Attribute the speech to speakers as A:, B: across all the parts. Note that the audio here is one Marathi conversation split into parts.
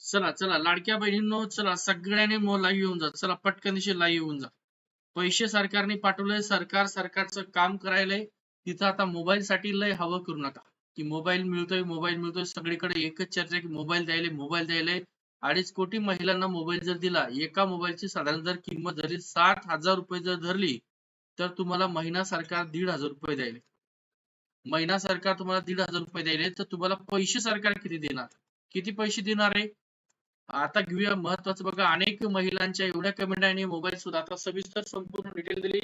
A: चला चला लाडक्या बहिणींनो चला सगळ्यांनी लाईव्ह येऊन जा. चला पटकन लाईव्ह येऊन जा. पैसे सरकारने पाठवले सरकार सरकारचं काम करायलंय. तिथं आता मोबाईल साठी लय हवं करू नका. की मोबाईल मिळतोय मोबाईल मिळतोय सगळीकडे एकच चर्चा की मोबाईल द्यायले मोबाईल द्यायले. अडीच कोटी महिलांना मोबाईल जर दिला एका मोबाईलची साधारण जर किंमत जरी साठ हजार रुपये जर धरली तर तुम्हाला महिना सरकार दीड हजार रुपये द्यायले. महिना सरकार तुम्हाला दीड हजार रुपये द्यायले तर तुम्हाला पैसे सरकार किती देणार? किती पैसे देणार आहे? आता घेऊया महत्वाचं बघा. अनेक महिलांच्या एवढ्या कमेंट आणि मोबाईल सुद्धा. आता सविस्तर संपूर्ण डिटेल दिली.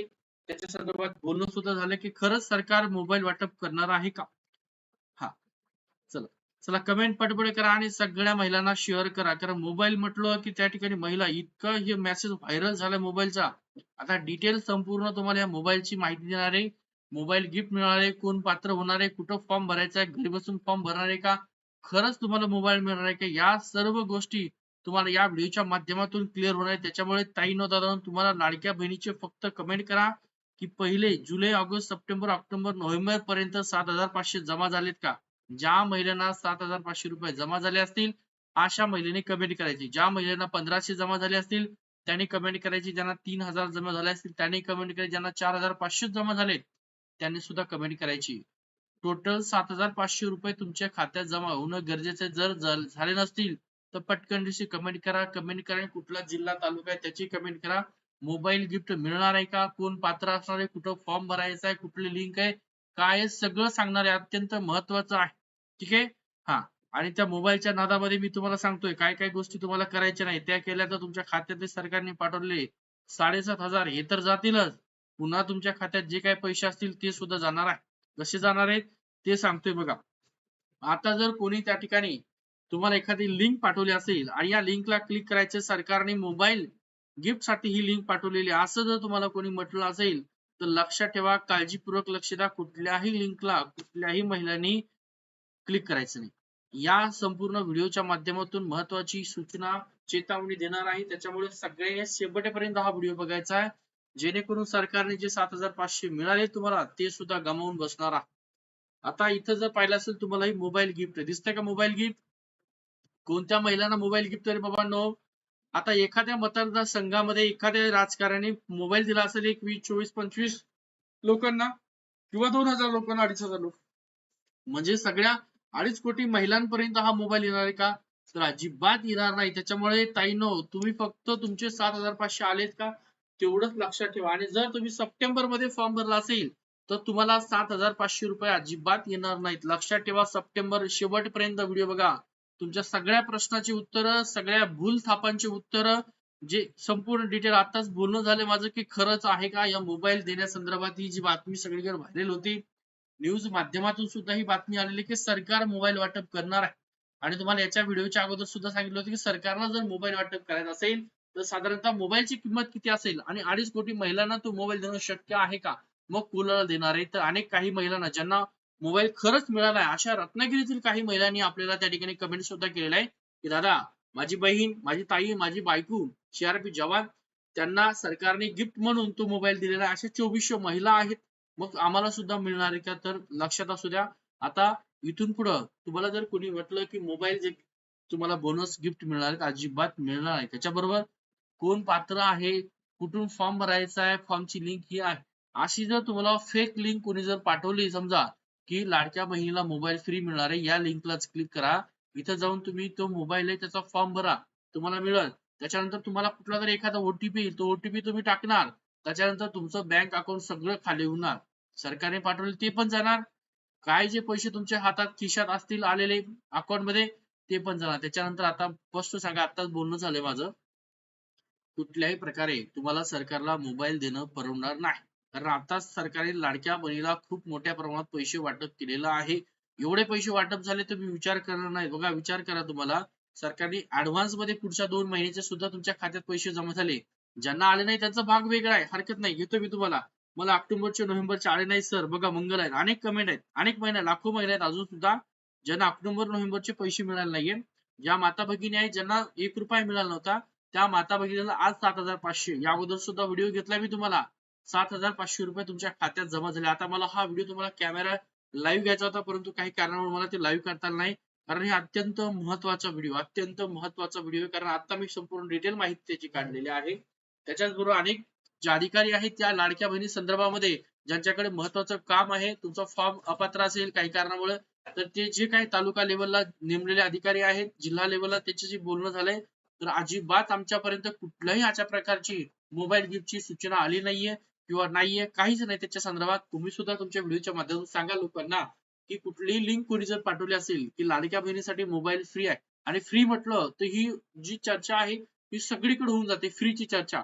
A: त्याच्या संदर्भात बोलणं सुद्धा झालं की खरंच सरकार मोबाईल वाटप करणार आहे का? हा. चला. चला कमेंट पटपट करा आणि सगळ्या महिलांना शेअर करा. कारण मोबाईल म्हटलं की त्या ठिकाणी महिला इतका हे मेसेज व्हायरल झालाय मोबाईलचा आता डिटेल संपूर्ण तुम्हाला या मोबाईलची माहिती देणार आहे. मोबाईल गिफ्ट मिळणार आहे. कोण पात्र होणार आहे? कुठं फॉर्म भरायचा आहे? घरी बसून फॉर्म भरणार आहे का? खरंच तुम्हाला मोबाईल मिळणार आहे का? या सर्व गोष्टी तुम्हाला या व्हिडिओच्या माध्यमातून क्लिअर होणार आहे. त्याच्यामुळे ताई न दादा तुम्हाला लाडक्या बहिणीचे फक्त कमेंट करा की पहिले जुलै ऑगस्ट सप्टेंबर ऑक्टोबर नोव्हेंबर पर्यंत सात हजार पाचशे जमा झालेत का? ज्या महिलांना सात हजार पाचशे रुपये जमा झाले असतील अशा महिलेने कमेंट करायची. ज्या महिलांना पंधराशे जमा झाले असतील त्यांनी कमेंट करायची. ज्यांना तीन हजार जमा झाले असतील त्यांनी कमेंट करायची. ज्यांना चार हजार पाचशे जमा झालेत त्यांनी सुद्धा कमेंट करायची. टोटल सात हजार पाचशे रुपये तुमच्या खात्यात जमा होणं गरजेचे जर झाले नसतील तर पटकन दिवशी कमेंट करा. कमेंट करा आणि कुठला जिल्हा तालुका आहे त्याची कमेंट करा. मोबाईल गिफ्ट मिळणार आहे का? कोण पात्र असणार आहे? कुठं फॉर्म भरायचा आहे? कुठली लिंक आहे? काय सगळं सांगणार आहे. अत्यंत महत्वाचं आहे. ठीक आहे? हा. आणि त्या मोबाईलच्या नादामध्ये मी तुम्हाला सांगतोय काय काय गोष्टी तुम्हाला करायच्या नाही. त्या केल्या तर तुमच्या खात्यातले सरकारने पाठवले साडेसात हजार. हे तर जातीलच. पुन्हा तुमच्या खात्यात जे काही पैसे असतील ते सुद्धा जाणार आहे. कसे जाणार आहेत? ते सांगतोय बघा. आता जर कोणी त्या ठिकाणी तुम्हाला एखादी लिंक पाठवली असेल आणि या लिंकला क्लिक करायचे सरकारने मोबाईल गिफ्टसाठी ही लिंक पाठवलेली असं जर तुम्हाला कोणी म्हटलं असेल तर लक्षात ठेवा काळजीपूर्वक लक्ष द्या. कुठल्याही लिंकला कुठल्याही महिलांनी क्लिक करायचं नाही. या संपूर्ण व्हिडिओच्या माध्यमातून महत्वाची सूचना चेतावणी देणार आहे. त्याच्यामुळे सगळ्यांनी शेवटेपर्यंत हा व्हिडिओ बघायचा आहे. जेणेकरून सरकारने जे सात हजार पाचशे मिळाले तुम्हाला ते सुद्धा गमावून बसणार आहे आता इथं जर पाहिलं असेल तुम्हाला ही मोबाईल गिफ्ट दिसतंय का मोबाईल गिफ्ट कोणत्या महिलांना मोबाईल गिफ्ट तरी बाबा नो आता एखाद्या मतदार संघामध्ये एखाद्या राजकारणी मोबाईल दिला असेल एक वीस चोवीस पंचवीस लोकांना किंवा दोन हजार लोकांना अडीच हजार लोक. म्हणजे सगळ्या अडीच कोटी महिलांपर्यंत हा मोबाईल येणार आहे का? तर अजिबात येणार नाही. त्याच्यामुळे ताईनो तुम्ही फक्त तुमचे सात हजार पाचशे आलेत का? तेवढंच लक्षात ठेवा. आणि जर तुम्ही सप्टेंबरमध्ये फॉर्म भरला असेल तर तुम्हाला सात हजार पाचशे रुपये अजिबात येणार नाहीत. लक्षात ठेवा सप्टेंबर शेवटपर्यंत व्हिडिओ बघा. तुमच्या सगळ्या प्रश्नाची उत्तरं सगळ्या भूल थापांची उत्तरं जे संपूर्ण डिटेल आताच बोलणं झालं माझं की खरंच आहे का? या मोबाईल देण्यासंदर्भात ही जी बातमी सगळीकडे व्हायरल होती न्यूज माध्यमातून सुद्धा ही बातमी आलेली की सरकार मोबाईल वाटप करणार आहे. आणि तुम्हाला याच्या व्हिडिओच्या अगोदर सुद्धा सांगितलं होतं की सरकारला जर मोबाईल वाटप करायचं असेल तर साधारणतः मोबाईलची किंमत किती असेल? आणि अडीच कोटी महिलांना तो मोबाईल देणं शक्य आहे का? मग कुणाला देणार आहे? तर अनेक काही महिलांना ज्यांना मोबाईल खरंच मिळाला आहे अशा रत्नागिरीतील काही महिलांनी आपल्याला त्या ठिकाणी कमेंट सुद्धा केलेला आहे की दादा माझी बहीण माझी ताई माझी बायको सीआरपी जवान त्यांना सरकारने गिफ्ट म्हणून तो मोबाईल दिलेला आहे. अशा चोवीसशे महिला आहेत. मग आम्हाला सुद्धा मिळणार आहे का? तर लक्षात असू द्या. आता इथून पुढं तुम्हाला जर कोणी म्हटलं की मोबाईल जे तुम्हाला बोनस गिफ्ट मिळणार आहे अजिबात मिळणार आहे त्याच्याबरोबर कोण पात्र आहे? कुठून फॉर्म भरायचा आहे? फॉर्मची लिंक ही आहे. अशी जर तुम्हाला फेक लिंक कोणी जर पाठवली समजा की लाडक्या बहिणीला मोबाईल फ्री मिळणार आहे. या लिंकलाच क्लिक करा. इथं जाऊन तुम्ही तो मोबाईल आहे त्याचा फॉर्म भरा. तुम्हाला मिळेल. त्याच्यानंतर तुम्हाला कुठला तरी एखादा ओटीपी येईल. तो ओटीपी तुम्ही टाकणार. त्याच्यानंतर तुमचं बँक अकाउंट सगळं खाली होणार. सरकारने पाठवले ते पण जाणार. काय जे पैसे तुमच्या हातात खिशात असतील आलेले अकाउंटमध्ये ते पण जाणार. त्याच्यानंतर आता स्पष्ट सांगा आताच बोलणं झालंय माझं. कुठल्याही प्रकारे तुम्हाला सरकारला मोबाईल देणं परवडणार नाही. कारण आताच सरकारने लाडक्या बहिणीला खूप मोठ्या प्रमाणात पैसे वाटप केलेलं आहे. एवढे पैसे वाटप झाले तुम्ही विचार करणार नाही. बघा विचार करा तुम्हाला. सरकारने ऍडव्हान्समध्ये पुढच्या दोन महिन्याचे सुद्धा तुमच्या खात्यात पैसे जमा झाले. ज्यांना आले नाही त्यांचा भाग वेगळा आहे. हरकत नाही. घेतो मी तुम्हाला. मला ऑक्टोबरचे नोव्हेंबरचे आले नाही सर. बघा मंगल आहेत. अनेक कमेंट आहेत. अनेक महिने लाखो महिने आहेत. अजून सुद्धा ज्यांना ऑक्टोबर नोव्हेंबरचे पैसे मिळाले नाहीये. ज्या माता भगिनी आहेत ज्यांना एक रुपया मिळाला नव्हता त्या माता भगिनीला आज सात हजार पाचशे. या अगोदर सुद्धा व्हिडिओ घेतला मी तुम्हाला. सात हजार पाचशे रुपये तुमच्या खात्यात जमा झाले. आता मला हा व्हिडिओ तुम्हाला कॅमेरा लाईव्ह घ्यायचा होता परंतु काही कारणामुळे मला ते लाईव्ह करता नाही. कारण हे अत्यंत महत्त्वाचा व्हिडिओ अत्यंत महत्त्वाचा व्हिडिओ आहे. कारण आता मी संपूर्ण डिटेल माहिती त्याची काढलेली आहे. त्याच्याचबरोबर अनेक जे अधिकारी आहेत त्या लाडक्या बहिणी संदर्भामध्ये ज्यांच्याकडे महत्वाचं काम आहे तुमचा फॉर्म अपात्र असेल काही कारणामुळे तर ते जे काही तालुका लेवलला नेमलेले अधिकारी आहेत जिल्हा लेवलला त्याच्याशी बोलणं झालंय तर अजिबात आमच्यापर्यंत कुठल्याही अशा प्रकारची मोबाईल गिफ्टची सूचना आली नाहीये. किंवा नाहीये काहीच नाही त्याच्या संदर्भात. तुम्ही सुद्धा तुमच्या व्हिडिओच्या माध्यमातून सांगा लोकांना की कुठलीही लिंक कोणी जर पाठवली असेल की लाडक्या बहिणीसाठी मोबाईल फ्री आहे. आणि फ्री म्हटलं तर ही जी चर्चा आहे ही सगळीकडे होऊन जाते फ्रीची चर्चा.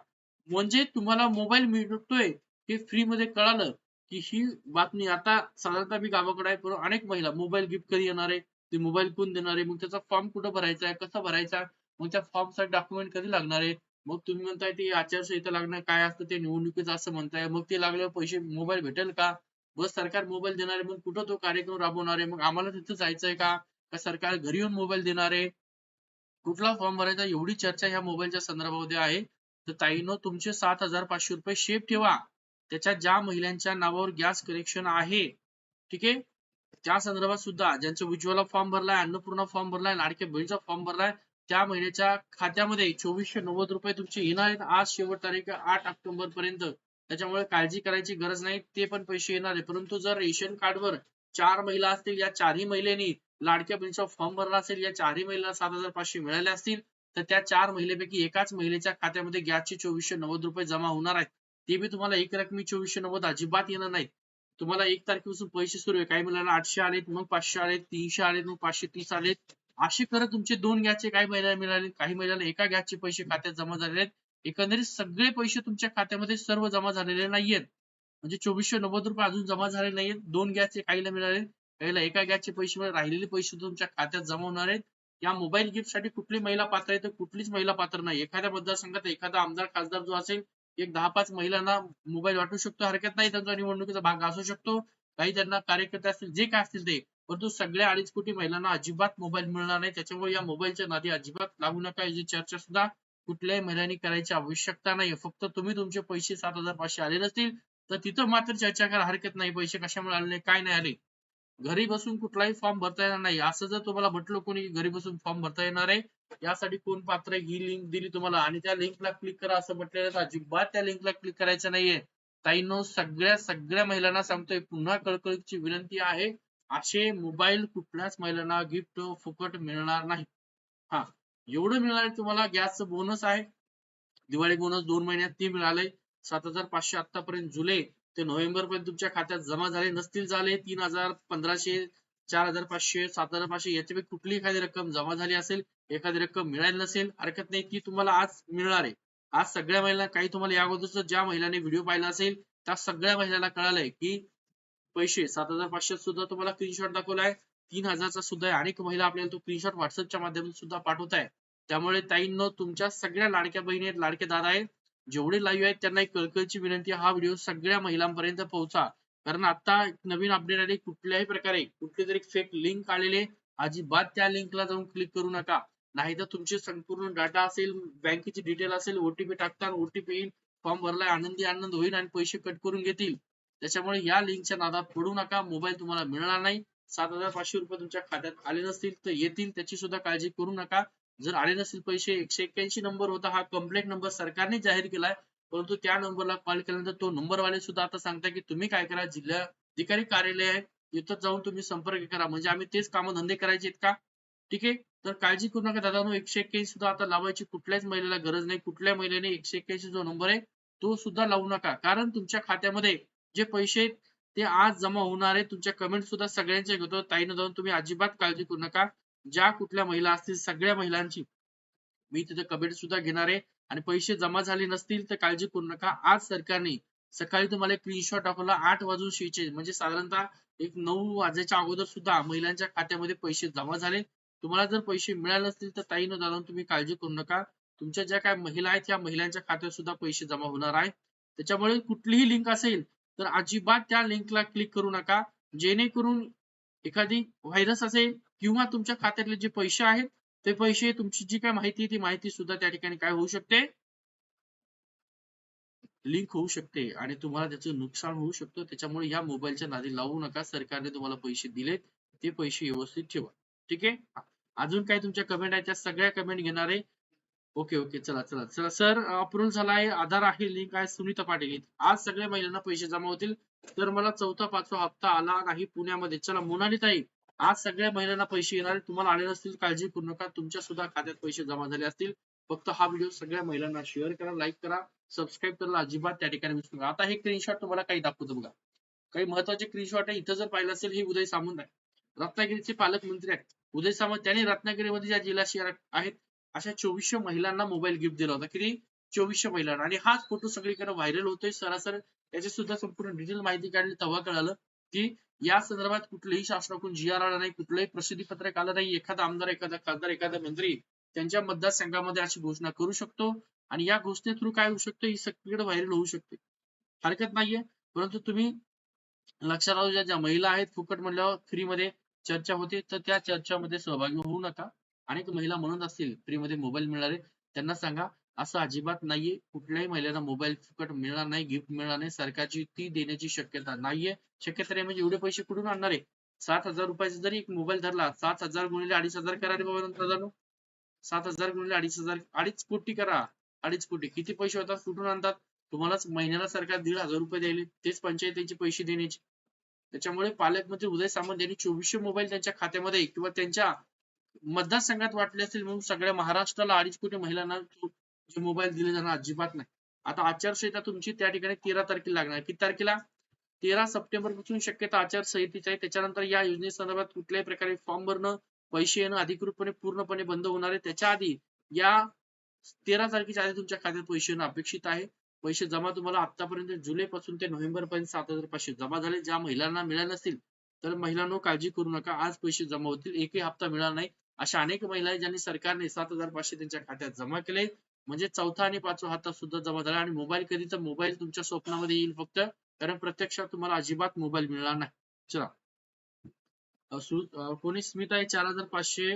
A: म्हणजे तुम्हाला मोबाईल मिळतोय हे फ्री मध्ये कळालं की ही बातमी आता साधारणतः मी गावाकडे आहे पण अनेक महिला मोबाईल गिफ्ट कधी येणार आहे ते मोबाईल कोण देणार आहे मग त्याचा फॉर्म कुठं भरायचा आहे कसा भरायचा मग त्या फॉर्मसाठी डॉक्युमेंट कधी लागणार आहे मग तुम्ही म्हणताय ते आचारसंहिता लागणार काय असतं? ते निवडणुकीचं असं म्हणताय. मग ते लागल्यावर पैसे मोबाईल भेटेल का? बस सरकार मोबाईल देणार आहे मग कुठं तो कार्यक्रम राबवणार? आहे मग आम्हाला तिथं जायचंय का? का सरकार घरी येऊन मोबाईल देणार? आहे कुठला फॉर्म भरायचा? एवढी चर्चा ह्या मोबाईलच्या संदर्भामध्ये आहे. तर ताईनो तुमचे सात हजार पाचशे रुपये शेप ठेवा. त्याच्यात ज्या महिलांच्या नावावर गॅस कनेक्शन आहे ठीक आहे? त्या संदर्भात सुद्धा ज्यांचा उज्ज्वला फॉर्म भरलाय अन्नपूर्णा फॉर्म भरलाय लाडक्या बहिणीचा फॉर्म भरलाय त्या महिन्याच्या खात्यामध्ये चोवीसशे नव्वद रुपये तुमचे येणार आहेत. आज शेवट तारीख आठ ऑक्टोबर पर्यंत. त्याच्यामुळे काळजी करायची गरज नाही ते पण पैसे येणार आहे परंतु जर रेशन कार्डवर चार महिला असतील या चारही महिलेनी लाडक्या बहिणीचा फॉर्म भरला असेल या चारही महिला सात हजार पाचशे मिळाल्या असतील तर त्या चार महिलेपैकी एकाच महिलेच्या खात्यामध्ये गॅसचे चोवीसशे नव्वद रुपये जमा होणार आहेत. ते बी तुम्हाला एक रकमी चोवीसशे नव्वद अजिबात येणार नाहीत. तुम्हाला एक तारखेपासून पैसे सुरू आहे. काही महिन्याला आठशे आलेत मग पाचशे आलेत तीनशे आलेत मग पाचशे तीस आलेत. असे करत तुमचे दोन गॅसचे काही महिला मिळाले काही महिन्याला एका गॅसचे पैसे खात्यात जमा झालेले आहेत. एकंदरीत सगळे पैसे तुमच्या खात्यामध्ये सर्व जमा झालेले नाहीयेत. म्हणजे चोवीसशे नव्वद रुपये अजून जमा झाले नाहीयेत. दोन गॅसचे काहीला मिळाले काहीला एका गॅसचे पैसे मिळाले. राहिलेले पैसे तुमच्या खात्यात जमा होणार आहेत. या मोबाईल गिफ्टसाठी कुठली महिला पात्र आहे तर कुठलीच महिला पात्र नाही. एखाद्या मतदारसंघात एखादा आमदार खासदार जो असेल एक दहा पाच महिलांना मोबाईल वाटू शकतो. हरकत नाही. त्यांचा निवडणुकीचा भाग असू शकतो. काही त्यांना कार्यकर्ते असतील जे काय असतील ते. परंतु सगळ्या अडीच कोटी महिलांना अजिबात मोबाईल मिळणार नाही. त्याच्यामुळे या मोबाईलच्या नादी अजिबात लागू नका. याची चर्चा सुद्धा कुठल्याही महिलांनी करायची आवश्यकता नाही. फक्त तुम्ही तुमचे पैसे सात हजार पाचशे आले नसतील तर तिथं मात्र चर्चा करा हरकत नाही. पैसे कशामुळे आले काय नाही आले. घरी बसून कुठलाही फॉर्म भरता येणार नाही. असं जर तुम्हाला म्हटलं कोणी घरी बसून फॉर्म भरता येणार आहे यासाठी कोण पात्र आहे? ही लिंक दिली तुम्हाला. आणि त्या लिंकला क्लिक करा असं म्हटलेलं तर अजिबात त्या लिंकला क्लिक करायचं नाहीये. ताईनो सगळ्या सगळ्या महिलांना सांगतोय पुन्हा कळकळीची विनंती आहे. असे मोबाईल कुठल्याच महिलांना गिफ्ट फुकट मिळणार नाही. हा एवढं मिळणार तुम्हाला गॅसचं बोनस आहे. दिवाळी बोनस दोन महिन्यात ती मिळाले सात हजार पाचशे आतापर्यंत जुलै ते नोव्हेंबर पर्यंत तुमच्या खात्यात जमा झाले नसतील झाले तीन हजार पंधराशे चार हजार पाचशे सात हजार पाचशे याच्यापैकी कुठली एखादी रक्कम जमा झाली असेल एखादी रक्कम मिळाली नसेल हरकत नाही ती तुम्हाला आज मिळणार आहे. आज सगळ्या महिला काही तुम्हाला या अगोदरच ज्या महिलांनी व्हिडिओ पाहिला असेल त्या सगळ्या महिलांना कळालंय की पैसे. सात हजार पाचशे सुद्धा तुम्हाला स्क्रीनशॉट दाखवलाय. तीन हजारचा सुद्धा आहे. अनेक महिला आपल्याला तो स्क्रीनशॉट व्हॉट्सअपच्या माध्यमातून सुद्धा पाठवत आहे. त्यामुळे ताईंनो तुमच्या सगळ्या लाडक्या बहिणी आहेत लाडके दादा आहेत. जेवढे लाईव्ह आहेत त्यांना एक कळकळीची विनंती हा व्हिडिओ सगळ्या महिलांपर्यंत पोहोचा. कारण आता नवीन अपडेट आले कुठल्याही प्रकारे कुठली तरी फेक लिंक आलेले अजिबात त्या लिंकला जाऊन क्लिक करू नका. नाहीतर तुमचे संपूर्ण डाटा असेल बँकेची डिटेल असेल ओटीपी टाकताना ओटीपी येईल फॉर्म भरलाय आनंदी आनंद होईल आणि पैसे कट करून घेतील. त्याच्यामुळे या लिंकच्या नादात पडू नका. मोबाईल तुम्हाला मिळणार नाही. सात हजार पाचशे रुपये तुमच्या खात्यात आले नसतील तर येतील. त्याची सुद्धा काळजी करू नका. जर आले नसतील पैसे एकशे एक्क्याऐंशी नंबर होता. हा कंप्लेंट नंबर सरकारने जाहीर केलाय. परंतु त्या नंबरला कॉल केल्यानंतर तो नंबरवाले सुद्धा आता सांगताय की तुम्ही काय करा? जिल्हाधिकारी कार्यालय आहे. तिथं जाऊन तुम्ही संपर्क करा. म्हणजे आम्ही तेच कामं धंदे करायचे का? ठीक आहे? तर काळजी करू नका दादा एकशे एक्क्याऐंशी सुद्धा आता लावायची कुठल्याच महिलेला गरज नाही. कुठल्या महिलेने एकशे एक्क्याऐंशी जो नंबर आहे तो सुद्धा लावू नका. कारण तुमच्या खात्यामध्ये जे पैसे ते आज जमा होणार आहे तुमच्या कमेंट सुद्धा सगळ्यांचे घेतो. ताईनं जाऊन तुम्ही अजिबात काळजी करू नका. ज्या कुठल्या महिला असतील सगळ्या महिलांची मी तिथे कमेंट सुद्धा घेणार आहे. आणि पैसे जमा झाले नसतील तर काळजी करू नका. आज सरकारने सकाळी तुम्हाला एक स्क्रीनशॉट दाखवला. आठ वाजून शेहेचाळीस म्हणजे साधारणतः एक नऊ वाजायच्या अगोदर सुद्धा महिलांच्या खात्यामध्ये पैसे जमा झाले. तुम्हाला जर पैसे मिळाले नसतील तर ताईनं दादा तुम्ही काळजी करू नका. तुमच्या ज्या काही महिला आहेत त्या महिलांच्या खात्यात सुद्धा पैसे जमा होणार आहे. त्याच्यामुळे कुठलीही लिंक असेल तर अजिबात त्या लिंकला क्लिक करू नका. जेणेकरून एखादी व्हायरस असेल किंवा तुमच्या खात्यातले जे पैसे आहेत ते पैसे तुमची जी काय माहिती ती माहिती सुद्धा त्या ठिकाणी काय होऊ शकते? लिंक होऊ शकते आणि तुम्हाला त्याचं नुकसान होऊ शकतं. त्याच्यामुळे या मोबाईलच्या नादी लावू नका. सरकारने तुम्हाला पैसे दिलेत ते पैसे व्यवस्थित ठेवा. ठीक आहे? अजून काय तुमच्या कमेंट आहेत? त्या सगळ्या कमेंट घेणारे ओके ओके. चला चला चला. सर अप्रूव्ह झाला आहे आधार आहे लिंक आहे. सुनीता पाटील आज सगळ्या महिलांना पैसे जमा होतील. तर मला चौथा पाचवा हप्ता आला नाही पुण्यामध्ये. चला मोनाली ताई आज सगळ्या महिलांना पैसे येणार. तुम्हाला आले नसतील काळजी करू नका. तुमच्या सुद्धा खात्यात पैसे जमा झाले असतील. फक्त हा व्हिडिओ सगळ्या महिलांना शेअर करा लाईक करा सबस्क्राईब करायला अजिबात त्या ठिकाणी विसरू नका. आता हे स्क्रीनशॉट तुम्हाला काही दाखवतो बघा. काही महत्त्वाचे स्क्रीनशॉट आहे. इथं जर पाहिलं असेल हे उदय सामंत आहे. रत्नागिरीचे पालकमंत्री आहेत. उदय सामंत त्यांनी रत्नागिरीमध्ये ज्या जिल्हा शहर आहेत अशा चोवीसशे महिलांना मोबाईल गिफ्ट दिला होता. किती? चोवीसशे महिलांना. आणि हाच फोटो सगळीकडे व्हायरल होतोय. सरासर त्याची सुद्धा संपूर्ण डिटेल माहिती काढली. तेव्हा कळालं की या संदर्भात कुठलेही शासनाकडून जी आर आला नाही. कुठलंही प्रसिद्धी पत्रक आलं नाही. एखादा आमदार एखादा खासदार एखादा मंत्री त्यांच्या मतदारसंघामध्ये अशी घोषणा करू शकतो. आणि या घोषणे थ्रू काय होऊ शकतं? ही सगळीकडे व्हायरल होऊ शकते. हरकत नाहीये. परंतु तुम्ही लक्षात राहू ज्या ज्या महिला आहेत फुकट म्हणल्यावर फ्री मध्ये चर्चा होते तर त्या चर्चामध्ये सहभागी होऊ नका. अनेक महिला म्हणत असतील फ्री मध्ये मोबाईल मिळणार. आहे त्यांना सांगा असं अजिबात नाहीये. कुठल्याही महिलांना मोबाईल फुकट मिळणार नाही गिफ्ट मिळणार नाही. सरकारची ती देण्याची शक्यता नाहीये. शक्यता नाही म्हणजे एवढे पैसे कुठून आणणार आहे? सात हजार रुपयाचा जरी एक मोबाईल धरला सात हजार गुणिले अडीच हजार करा रे बाबा सात हजार गुणिले अडीच हजार अडीच कोटी करा. अडीच कोटी. किती पैसे होतात कुठून आणतात? तुम्हालाच महिन्याला सरकार दीड हजार रुपये द्यायले. तेच पंचायतीचे पैसे देण्याचे. त्याच्यामुळे पालकमंत्री उदय सामंत यांनी चोवीसशे मोबाईल त्यांच्या खात्यामध्ये किंवा त्यांच्या मतदारसंघात वाटले असतील म्हणून सगळ्या महाराष्ट्राला अडीच कोटी महिलांना जे मोबाईल दिले जाणार अजिबात नाही. आता आचारसंहिता तुमची त्या ठिकाणी तेरा तारखेला लागणार. किती तारखेला? तेरा सप्टेंबरपासून शक्यता आचारसंहितेची आहे. त्याच्यानंतर या योजनेसंदर्भात कुठल्याही प्रकारे फॉर्म भरणं पैसे येणं अधिकृतपणे पूर्णपणे बंद होणार आहे. त्याच्या आधी या तेरा तारखेच्या आधी तुमच्या खात्यात पैसे येणं अपेक्षित आहे. पैसे जमा तुम्हाला आतापर्यंत जुलै पासून ते नोव्हेंबर पर्यंत सात हजार पाचशे जमा झाले. ज्या महिलांना मिळाले नसतील तर महिलांनो काळजी करू नका. आज पैसे जमा होतील. एकही हप्ता मिळाला नाही. अशा अनेक महिला आहेत ज्यांनी सरकारने सात हजार पाचशे त्यांच्या खात्यात जमा केले. म्हणजे चौथा आणि पाचवा हप्ता सुद्धा जमा झाला आणि मोबाईल कधी तर मोबाईल तुमच्या स्वप्नामध्ये येईल फक्त. कारण प्रत्यक्षात तुम्हाला अजिबात मोबाईल मिळणार नाही. चला. कोणी स्मित आहे चार हजार पाचशे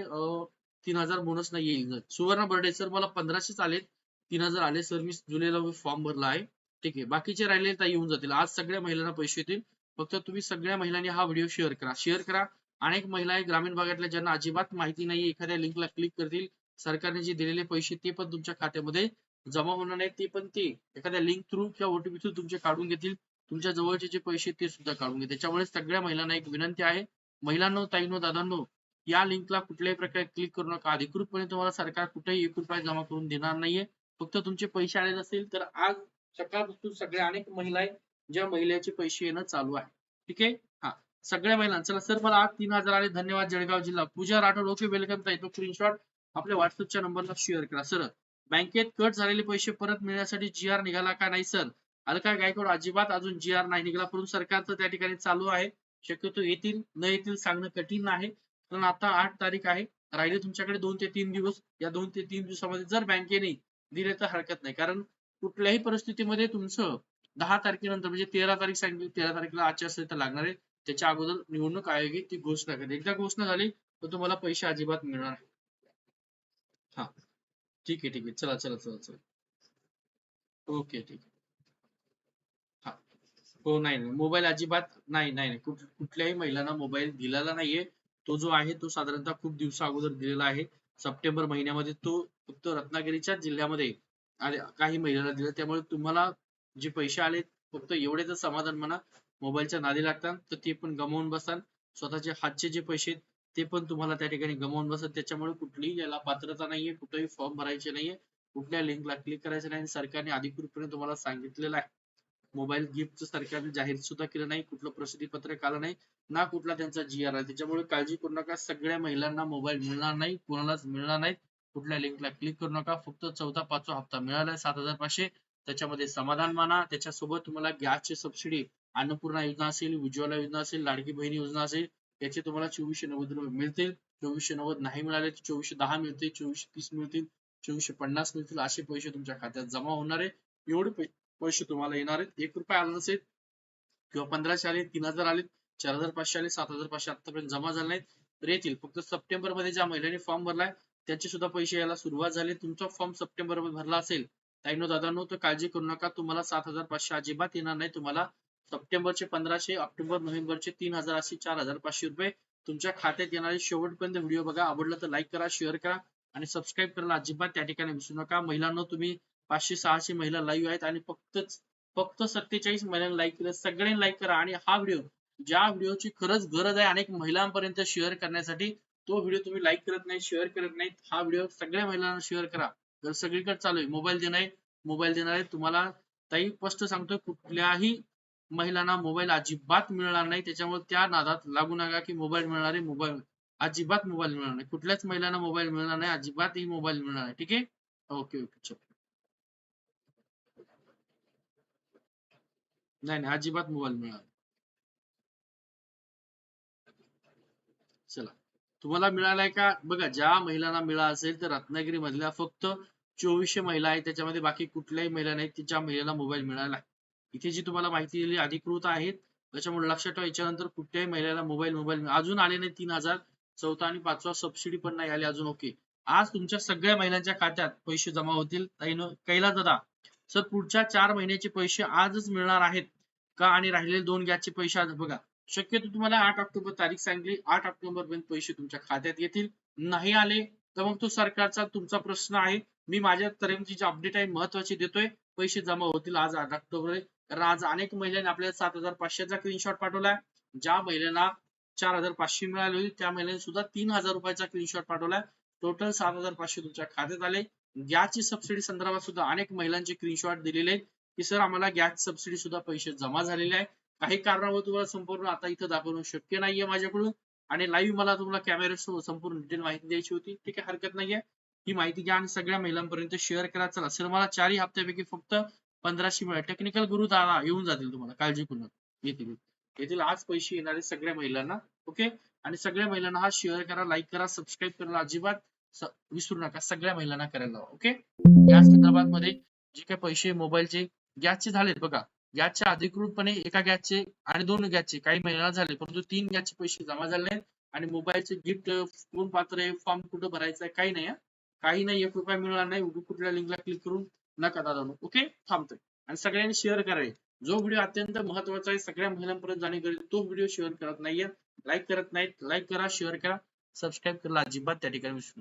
A: तीन हजार बोनस नाही येईल. सुवर्ण बर्डे सर मला पंधराशेच आले तीन हजार आले. सर मी जुलैला फॉर्म भरला आहे. ठीक आहे. बाकीचे राहिले तर येऊन जातील. आज सगळ्या महिलांना पैसे येतील फक्त तुम्ही सगळ्या महिलांनी हा व्हिडिओ शेअर करा. शेअर करा. अनेक महिला आहे ग्रामीण भागातल्या ज्यांना अजिबात माहिती नाही एखाद्या लिंकला क्लिक करतील. सरकारने जे दिलेले पैसे ते पण तुमच्या खात्यामध्ये जमा होणार नाही ते पण ते एखाद्या लिंक थ्रू किंवा ओटीपी थ्रू तुमचे काढून घेतील. तुमच्या जवळचे जे पैसे ते सुद्धा काढून घेतील. त्याच्यामुळे सगळ्या महिलांना एक विनंती आहे. महिलांनो ताईनो दादांनो या लिंकला कुठल्याही प्रकारे क्लिक करू नका. अधिकृतपणे तुम्हाला सरकार कुठेही एक रुपया जमा करून देणार नाहीये. फक्त तुमचे पैसे आले नसतील तर आज सकाळपासून सगळ्या अनेक महिला आहेत ज्या महिलेचे पैसे येणं चालू आहे. ठीक आहे? हा. सगळ्या महिला चला सर मला आज तीन हजार आले धन्यवाद जळगाव जिल्हा. पूजा राठोड ओके वेलकम ताई. तो स्क्रीनशॉट आपल्या व्हॉट्सअपच्या नंबरला शेअर करा. सर बँकेत कट झालेले पैसे परत मिळण्यासाठी जी आर निघाला का नाही सर? अलका गायकवाड अजिबात अजून जी आर नाही निघाला. परंतु सरकारचं त्या ठिकाणी चालू आहे. शक्यतो येतील न येतील सांगणं कठीण आहे. कारण आता आठ तारीख आहे. राहिले तुमच्याकडे दोन ते तीन दिवस. या दोन ते तीन दिवसामध्ये जर बँकेने दिले तर हरकत नाही. कारण कुठल्याही परिस्थितीमध्ये तुमचं दहा तारखेनंतर म्हणजे तेरा तारीख सांगितली तेरा तारखेला आचारसंहिता लागणार आहे. त्याच्या अगोदर निवडणूक आयोगी ती घोषणा करेल एकदा घोषणा झाली तर तुम्हाला पैसे अजिबात मिळणार नाही. हा. ठीक आहे ठीक आहे. चला चला चला चला. ओके ठीक आहे. हा. हो नाही नाही. मोबाईल अजिबात नाही नाही नाही. कुठल्याही महिलांना मोबाईल दिलेला नाहीये. तो जो आहे तो साधारणतः खूप दिवसा अगोदर दिलेला आहे. सप्टेंबर महिन्यामध्ये तो फक्त रत्नागिरीच्या जिल्ह्यामध्ये काही महिलांना दिला. त्यामुळे तुम्हाला जे पैसे आले फक्त एवढेच समाधान म्हणा. मोबाईलच्या नादी लागतात तर ते पण गमावून बसाल स्वतःचे हातचे जे पैसे आहेत, ते पण तुम्हाला त्या ठिकाणी गमावून बसत त्याच्यामुळे कुठलीही याला पात्रता नाहीये कुठेही फॉर्म भरायचे नाहीये कुठल्या लिंकला क्लिक करायचं नाही आणि सरकारने अधिकृतपणे तुम्हाला सांगितलेलं आहे. मोबाईल गिफ्ट सरकारने जाहीर सुद्धा केलं नाही कुठलं प्रसिद्धी पत्रक आलं नाही ना कुठला त्यांचा जी आर आहे. त्याच्यामुळे काळजी करू नका सगळ्या महिलांना मोबाईल मिळणार नाही कोणालाच मिळणार नाही. कुठल्या लिंकला क्लिक करू नका फक्त चौथा पाचवा हप्ता मिळालाय सात हजार पाचशे. त्याच्यामध्ये समाधान माना त्याच्यासोबत तुम्हाला गॅसची सबसिडी अन्नपूर्णा योजना असेल उज्ज्वला योजना असेल लाडकी बहिणी योजना असेल याचे तुम्हाला चोवीसशे नव्वद रुपये मिळतील. चोवीसशे नव्वद नाही मिळाले तर चोवीसशे दहा मिळतील चोवीसशे तीस मिळतील चोवीसशे पन्नास मिळतील असे पैसे तुमच्या खात्यात जमा होणार आहे एवढे पैसे तुम्हाला येणार आहेत. एक रुपये आला नसेल किंवा पंधराशे आले तीन हजार आले चार हजार पाचशे आले सात हजार पाचशे आतापर्यंत जमा झाले नाहीत. तर येतील. फक्त सप्टेंबरमध्ये ज्या महिलांनी फॉर्म भरलाय त्याचे सुद्धा पैसे यायला सुरुवात झाली. तुमचा फॉर्म सप्टेंबरमध्ये भरला असेल. ताईनो दादानो तर काळजी करू नका. तुम्हाला सात हजार पाचशे अजिबात येणार नाही. तुम्हाला सप्टेंबरचे पंधराशे ऑक्टोबर नोव्हेंबरचे तीन हजार असे चार हजार पाचशे रुपये. तुमच्या खात्यात येणारे शेवटपर्यंत व्हिडिओ बघा. आवडला तर लाईक करा शेअर करा आणि सबस्क्राईब करायला अजिबात त्या ठिकाणी विसरू नका. महिलांना तुम्ही पाचशे सहाशे महिला लाईव्ह आहेत आणि फक्त फक्त सत्तेचाळीस महिलांना लाईक केलं. सगळ्यांनी लाईक करा आणि हा व्हिडिओ ज्या व्हिडिओची खरंच गरज आहे अनेक महिलांपर्यंत शेअर करण्यासाठी तो व्हिडिओ तुम्ही लाईक करत नाही शेअर करत नाही. हा व्हिडिओ सगळ्या महिलांना शेअर करा. तर सगळीकडे चालू आहे. मोबाईल देणार आहे. मोबाईल देणार आहे तुम्हाला ताई स्पष्ट सांगतोय कुठल्याही महिलांना मोबाईल अजिबात मिळणार नाही. त्याच्यामुळे त्या नादात लागू नका की मोबाईल मिळणार आहे मोबाईल अजिबात मोबाईल मिळणार नाही. कुठल्याच महिलांना मोबाईल मिळणार नाही अजिबात ही मोबाईल मिळणार नाही. ठीक आहे? ओके ओके चल. नाही नाही अजिबात मोबाईल मिळणार चला. तुम्हाला मिळालाय का? बघा ज्या महिलांना मिळाला असेल तर रत्नागिरी मधल्या फक्त चोवीसशे महिला आहेत. त्याच्यामध्ये बाकी कुठल्याही महिला नाहीत ज्या महिलेला मोबाईल मिळाला. आहे इथे जी तुम्हाला माहिती दिली अधिकृत आहेत. त्याच्यामुळे लक्षात ठेवा याच्यानंतर कुठल्याही महिलेला मोबाईल मोबाईल अजून आले नाही तीन हजार. चौथा आणि पाचवा सबसिडी पण नाही आली अजून. ओके आज तुमच्या सगळ्या महिलांच्या खात्यात पैसे जमा होतील. कैलास दादा सर पुढच्या चार महिन्याचे पैसे आजच मिळणार आहेत का? आणि राहिलेले दोन गॅसचे पैसे आज बघा. शक्यतो तुम्हाला आठ ऑक्टोबर तारीख सांगली. आठ ऑक्टोबर पर्यंत पैसे तुमच्या खात्यात येतील. नाही आले तर मग तो सरकारचा तुमचा प्रश्न आहे. मी माझ्या तऱ्हेची जी अपडेट आहे महत्वाची देतोय. पैसे जमा होतील आज आठ ऑक्टोबर. कारण आज अनेक महिलांनी आपल्याला सात हजार पाचशेचा स्क्रीनशॉट पाठवलाय. ज्या महिलांना चार हजार पाचशे मिळाले होते त्या महिलांनी सुद्धा तीन हजार रुपयाचा स्क्रीनशॉट पाठवलाय. टोटल सात हजार पाचशे तुमच्या खात्यात आले. गॅसची सबसिडी संदर्भात सुद्धा अनेक महिलांचे स्क्रीनशॉट दिलेले आहेत. की सर आम्हाला गॅस सबसिडी सुद्धा पैसे जमा झालेले आहे काही कारणामुळे तुम्हाला संपूर्ण आता इथं दाखवणं शक्य नाहीये माझ्याकडून. आणि लाईव्ह मला तुम्हाला कॅमेरा संपूर्ण डिटेल माहिती द्यायची होती. ठीक आहे हरकत नाहीये. ही माहिती घ्या आणि सगळ्या महिलांपर्यंत शेअर करा. चला सर मला चारही हप्त्यापैकी फक्त पंधराशे मिळाले टेक्निकल गुरु दादा येऊन जातील तुम्हाला काळजी करू नका. येतील येतील. आज पैसे येणारे सगळ्या महिलांना ओके आणि सगळ्या महिलांना हा शेअर करा लाईक करा सबस्क्राईब करायला अजिबात विसरू नका. सगळ्या महिलांना करायला लावा ओके या संदर्भात मध्ये जे काही पैसे मोबाईलचे गॅसचे झालेत बघा. गॅसच्या अधिकृतपणे एका गॅसचे आणि दोन गॅसचे काही महिन्याला झाले परंतु तीन गॅसचे पैसे जमा झाले नाहीत. आणि मोबाईलचे गिफ्ट कोण पात्र आहे फॉर्म कुठं भरायचा आहे काही नाही काही नाही एक रुपया मिळणार नाही. कुठल्या लिंकला क्लिक करून नका. दादा ओके थांबतोय. आणि सगळ्यांनी शेअर करावे. जो व्हिडिओ अत्यंत महत्त्वाचा आहे सगळ्या महिलांपर्यंत जाणे गरजेचे तो व्हिडिओ शेअर करत नाहीये. लाईक करत नाहीत. लाईक करा शेअर करा. सबस्क्राईब करायला अजिबात त्या ठिकाणी विसरू नका.